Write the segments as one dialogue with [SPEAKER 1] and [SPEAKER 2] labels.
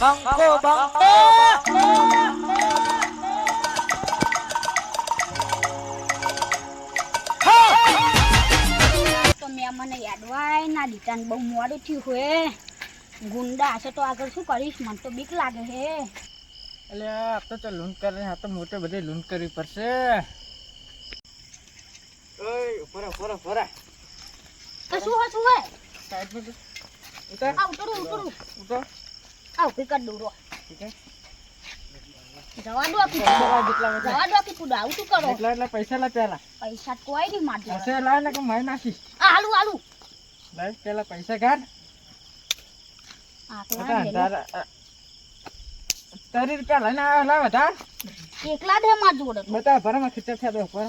[SPEAKER 1] બંકો બંકો
[SPEAKER 2] તો મેં મને યાદવાય ના દીતાને બહુ મોડું થયું હોય ગુંડા હશે તો આગળ શું કરીશ? મને તો બીક લાગે હે.
[SPEAKER 1] એટલે આ તો તો લૂંટ કરે આ તો મોટે બધે લૂંટ કરવી પડશે. ઓય ઉપર ઉપર ઉપર
[SPEAKER 2] તો શું હોય શું હોય
[SPEAKER 1] સાહેબ ઉતર.
[SPEAKER 2] ઉતરું ઉતરું.
[SPEAKER 1] ઉતાર.
[SPEAKER 2] આ ઊભી કર દોરો. જવા દો
[SPEAKER 1] જેટલા
[SPEAKER 2] જવા દો કે તું આવું તું કરો?
[SPEAKER 1] એટલા એટલા પૈસા લા પેલા
[SPEAKER 2] પૈસા કોઈ નહીં મારજો
[SPEAKER 1] પૈસા લાવ ને કે મારી નાખીશ.
[SPEAKER 2] આ હાલું હાલું.
[SPEAKER 1] લાવ પેલા પૈસા કાઢ તારા તારી રૂપિયા લઈને આવ્યો લાવ વધાર
[SPEAKER 2] એકલા દે માર જોડે.
[SPEAKER 1] બતા ભરામાં ખીચા થયા દો ઉપર.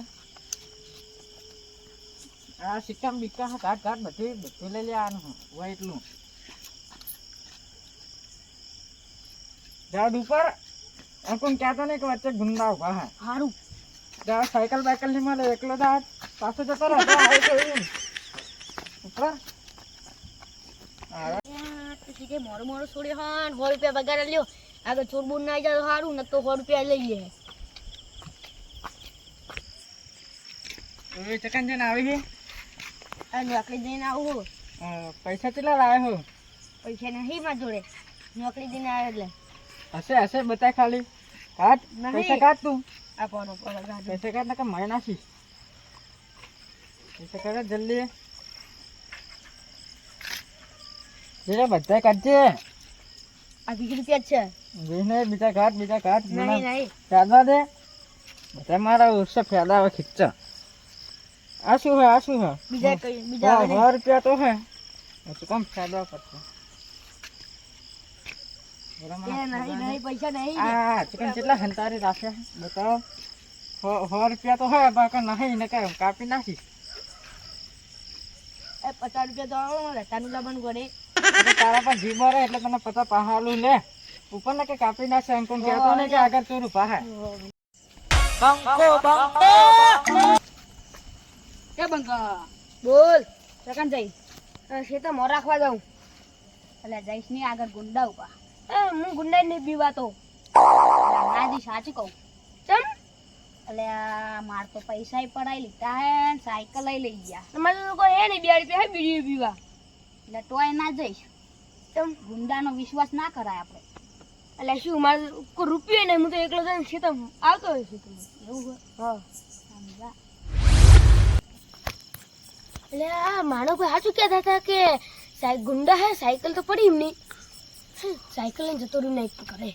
[SPEAKER 1] આ સિક્કા બિક્કા કાઢ કાઢ બધી બધું લઈ લેવાનું હોય એટલું. જાડ ઉપર અંકુન કહેતો નહીં કે વચ્ચે ગુંડા ઊભા હા
[SPEAKER 2] હારું
[SPEAKER 1] જા સાયકલ બાયકલ નહીં મળે એકલો જા પાછો જતો રહે જા, આવી ગયો એમ. ઉપર હા,
[SPEAKER 2] સીધે મોડું મોડું છોડ્યો હા સો રૂપિયા પગાર લ્યો આગળ ચોર બોર ના જાય તો સારું ન તો સો રૂપિયા લઈ લે
[SPEAKER 1] એ ચકન જઈને આવી ગઈ
[SPEAKER 2] આ નોકરી દઈને આવું
[SPEAKER 1] અ, પૈસા કેટલા લાવ્યો હો
[SPEAKER 2] પૈસા નહીં માર જોડે નોકરી દઈને આવ્યો એટલે
[SPEAKER 1] હશે હશે બતાય ખાલી.
[SPEAKER 2] કાટ.
[SPEAKER 1] પૈસા કાઢ તું.
[SPEAKER 2] આપવાનો.
[SPEAKER 1] પૈસા કાઢ ને મારી નાખીશ પૈસા કાઢ જલ્દી જરા બધા કાઢજે.
[SPEAKER 2] આ વીસ રૂપિયા જ છે.
[SPEAKER 1] જોઈને બીજા કાઢ બીજા કાઢ
[SPEAKER 2] નહીં
[SPEAKER 1] દે. બધા મારા ઉર્સે ફેદાવે ખીચા. આ શું હે આ શું હે?
[SPEAKER 2] બીજા કઈ બીજા
[SPEAKER 1] સો રૂપિયા તો હે. તો કમ ફેદવા પડશે બરાબર,
[SPEAKER 2] એ નહીં નહીં પૈસા નહીં
[SPEAKER 1] આ ચિકન કેટલા હંતારી રાખે બતાવો સો સો રૂપિયા તો હોય બાકી નહીં ને કઈ કાપી નાખી.
[SPEAKER 2] એ પચાસ રૂપિયા તો લાવવાનું
[SPEAKER 1] તારા રહે એટલે તને પચાસ પહાલું લે. ઉપર ને કે કાપી નાખશે એમ કોણ કહેતો ને કે આગળ ચોરું પાહે બંકો બંકો!
[SPEAKER 2] બોલ સેકન્ડ જઈ છે તો મોર રાખવા જાઉં. એટલે જઈશની આગળ ગુંડા ઊભા એ હું ગુંડા નહીં બીવાતો નાજી સાચું કહું. ચમ. એટલે માર તો પૈસા પડાઈ લીધા હે સાયકલ લઈ લઈ ગયા. તમારે લોકો હે નહીં બે રૂપિયા હે બીડી પીવા. એટલે તોય ના જઈશ. ચમ ગુંડાનો વિશ્વાસ ના કરાય આપણે. એટલે શું મારે કોઈ રૂપિયો નહીં? હું તો એકલો જઈને ખેતમ આવતો હોય છે. એવું હોય? હા. સમજા
[SPEAKER 3] એટલે માનો કોઈ સાચું કહેતા હતા કે ગુંડા હે સાયકલ તો પડી એમની. સાયકલ લઈને જતો રહ્યું નહીં કરે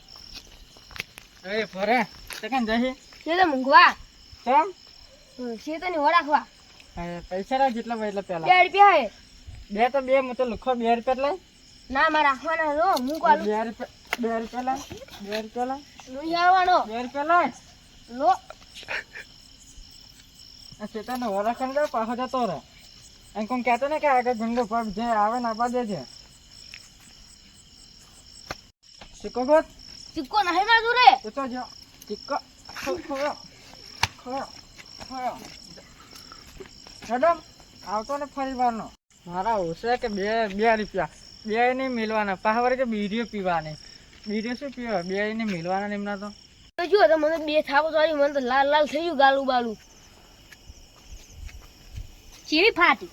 [SPEAKER 1] એ ફરે. સેકન્ડ જશે?
[SPEAKER 3] છે તો મૂંઘવા.
[SPEAKER 1] કેમ?
[SPEAKER 3] છે તો નહીં
[SPEAKER 1] પૈસા રાખ જેટલા હોય એટલા
[SPEAKER 3] બે
[SPEAKER 1] પેલા
[SPEAKER 3] રૂપિયા હે.
[SPEAKER 1] બે તો બે હું તો લુખો બે રૂપિયા એટલે
[SPEAKER 3] ના મારે રાખવાના રો હું કાલું
[SPEAKER 1] બે રૂપિયા બે રૂપિયા લા બે રૂપિયા લા
[SPEAKER 3] નહીં આવવાનો.
[SPEAKER 1] બે રૂપિયા લા
[SPEAKER 3] લો.
[SPEAKER 1] આ ચેતનને ઓળખણ પાછો જતો રહે. એમ કોણ કહેતો ને કે આગળ ગુંડો પગ જે આવે ને આપવા દેજે. સિક્કો ગોત
[SPEAKER 3] સિક્કો નહીં બાજુ રે
[SPEAKER 1] તો જો સિક્કો ખોયો ખોયો ખોયો મેડમ આવતો ને ફરી વારનો મારા ઓછા કે બે બે રૂપિયા બે નહીં મિલવાના પાહવર કે બીડીઓ પીવાની બીડીઓ શું પીવા બે નહીં મિલવાના એમના તો
[SPEAKER 3] જો તો મને બે થાપો ચોરી મને તો લાલ લાલ થઈ ગયું ગાલું બાલું
[SPEAKER 2] ચીવી ફાટી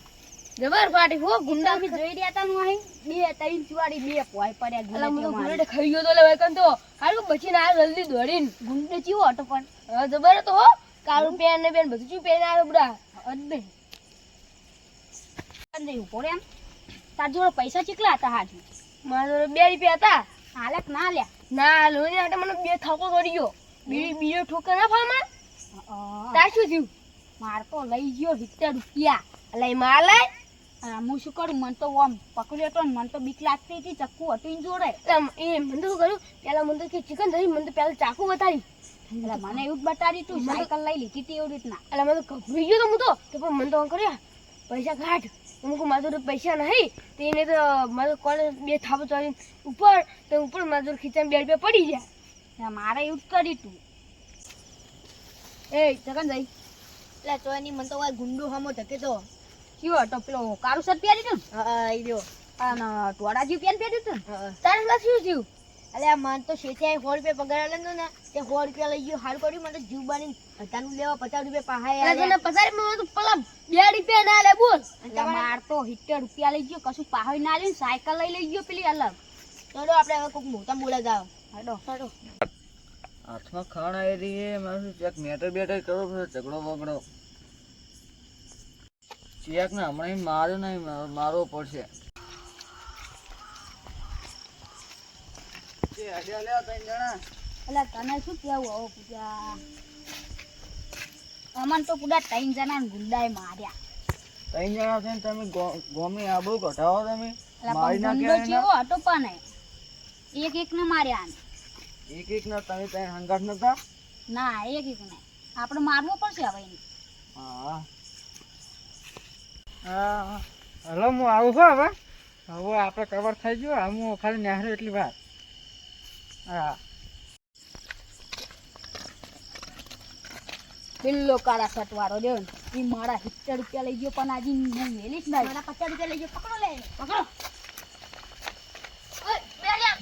[SPEAKER 3] જબર પાટી હો
[SPEAKER 2] ગુંડા બી જોઈ રહ્યા તા હું અહીં. બે ત્રણ ચુવાડી બે પોય પડ્યા
[SPEAKER 3] ગુંડા તો
[SPEAKER 2] ગુંડે
[SPEAKER 3] ખાઈ ગયો તો લે વેકન તો હારું પછી ના જલ્દી દોડીન.
[SPEAKER 2] ગુંડે ચીવો હતો પણ.
[SPEAKER 3] જબર તો હો. કાળું પેન ને બેન બધું ચી પેન આવ્યો બડા.
[SPEAKER 2] અડે અંદે ઊભો એમ. તાર જોડે પૈસા ચીકલા હતા હાજી?
[SPEAKER 3] મારા જોડે બે રૂપિયા હતા.
[SPEAKER 2] હાલક ના લ્યા
[SPEAKER 3] ના લોહી માટે મને બે થાકો કરી ગયો. બીડી બીજો ઠોકર ના ફામાં તાર શું થયું?
[SPEAKER 2] માર તો લઈ ગયો સિત્તેર રૂપિયા.
[SPEAKER 3] લઈ એ માં લાય
[SPEAKER 2] અને હું શું કરું? મને તો આમ પકડ્યો હતો મને તો બીક લાગતી હતી ચક્કુ હતું જોડે.
[SPEAKER 3] એ મને તો શું કર્યું પેલા મને તો કે ચિકન ધરી મને તો પેલા ચાકુ બતાવી
[SPEAKER 2] એટલે મને એવું જ બતાડી તું સાયકલ લઈ લીધી હતી એવી રીતના.
[SPEAKER 3] એટલે મને તો ગભરાઈ ગયો તો હું તો કે પણ મને તો આમ કર્યા પૈસા ઘાટ અમુક માધુર પૈસા નહીં. તો એને તો મારો કોલેજ બે થાપો ચોરી ઉપર તો ઉપર માધુર ખીચામાં બે રૂપિયા પડી
[SPEAKER 2] જાય મારે એવું જ કરી તું. એ ચકન જઈ એટલે તો એની મને તો ગુંડો હમો ધકે તો. કયો હતો પેલો કાળું શર્ટ પહેરી તું
[SPEAKER 3] હા એ રહ્યો.
[SPEAKER 2] અને ટોડા જીવ પેન પહેર્યું તું
[SPEAKER 3] તારે બસ શું થયું
[SPEAKER 4] અલ્યા મન તો શેઠિયાએ સો રૂપિયા પગાર આલેલો ને તે સો રૂપિયા લઈ ગયો સારું કર્યું મને જીવ બાની હજારનું લેવા પચાસ રૂપિયા પહાય તને પચાસ રૂપિયા તો પેલા બે રૂપિયા ના લે બોલ
[SPEAKER 2] માર તો સિત્તેર રૂપિયા લઈ ગયો કશું પાહોય ના લ્યું સાયકલ લઈ લઈ ગયો પેલી અલગ.
[SPEAKER 4] ચલો આપણે હવે કોઈક મોટા બોલા જાવ
[SPEAKER 2] હાડો. હાડો.
[SPEAKER 1] હાથમાં ખાણ આવી રહી છે મારું ચેક મેટર બેટર કરો ઝઘડો બગડો? ચેક ને હમણાં ઈ નહીં મારવો પડશે.
[SPEAKER 2] તને શું કેવું હવે પૂજા? અમન તો પૂરા ત્રણ જણા ગુંડાએ માર્યા.
[SPEAKER 1] ત્રણ જણા થઈને તમે ગો- ગોમની આબરૂ તમે. મારી નાખ્યા
[SPEAKER 2] ગુંડો હતો પણ એક એક ને માર્યા
[SPEAKER 1] એક એક ના તમે ત્રણ હંગાટ નતા?
[SPEAKER 2] ના એક એક ને. આપણે મારવું પડશે હવે
[SPEAKER 1] હા. હા હલો હું આવું છું હવે? હવે આપણે કવર થઈ ગયો. આમ હું ખાલી નેહરો એટલી વાર હા.
[SPEAKER 2] પેલો કાળા શર્ટ વાળો રહ્યો ને એ મારા સિત્તેર રૂપિયા લઈ ગયો પણ આજે હું મેલીશ નહીં.
[SPEAKER 4] મારા પચાસ રૂપિયા લઈ ગયો પકડો લે.
[SPEAKER 2] પકડો.
[SPEAKER 4] પેલા.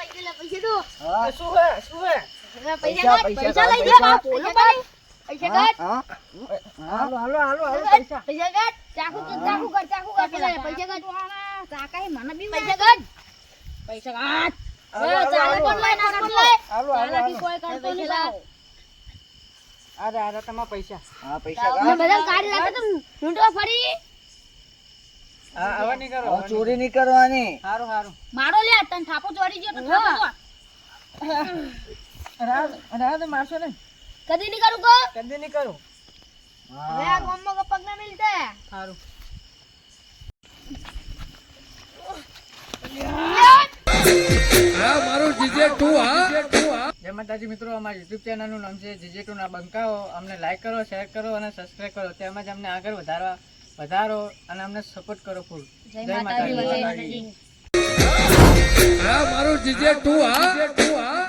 [SPEAKER 4] લઈ ગયો પૈસા
[SPEAKER 1] હા. હે? હે?
[SPEAKER 4] પૈસા
[SPEAKER 1] પૈસા, પૈસા
[SPEAKER 4] પૈસા લઈ ગયો
[SPEAKER 1] પૈસા.
[SPEAKER 4] પૈસા કાઢ. પૈસા
[SPEAKER 1] હા હાલો હાલો હાલો હાલો
[SPEAKER 4] પૈસા.
[SPEAKER 1] પૈસા
[SPEAKER 4] પૈસા
[SPEAKER 2] ચાકુ તો ચાકુ કર ચાકુ કર પેલા
[SPEAKER 4] પૈસા કાઢ.
[SPEAKER 2] ચાકા મને બી
[SPEAKER 4] પૈસા કાઢ
[SPEAKER 2] પૈસા કાઢ
[SPEAKER 1] હાલો,
[SPEAKER 2] એ,
[SPEAKER 1] હાલો,
[SPEAKER 2] ચાલે પણ લઈ ના
[SPEAKER 4] હાલો,
[SPEAKER 2] કરતો.
[SPEAKER 1] હાલો હાલો
[SPEAKER 2] કોઈ કરતો નહીં
[SPEAKER 1] અરે અરે તમારા પૈસા. હા પૈસા
[SPEAKER 4] તમે બધા કાઢી રાખો તો લૂંટવા ફરી.
[SPEAKER 1] હા હવે નહીં કરો ચોરી નહીં કરવાની. સારું સારું
[SPEAKER 2] મારો લે તને થાપો ચોરી ગયો તો થાપો
[SPEAKER 1] મારશો ને.
[SPEAKER 4] કદી નહીં કરું કો.
[SPEAKER 1] કદી નહીં કરું.
[SPEAKER 4] હવે આ ગામમાં કપક ના મિલતા
[SPEAKER 1] સારું જય માતાજી મિત્રો અમારા યુટ્યુબ ચેનલનું નામ છે જીજે ટુ ના બંકાઓ. અમને લાઈક કરો શેર કરો અને સબસ્ક્રાઇબ કરો. તેમજ અમને આગળ વધારવા વધારો અને અમને સપોર્ટ કરો ફૂલ
[SPEAKER 2] જય માતાજી,
[SPEAKER 5] મારું જીજે તું હા.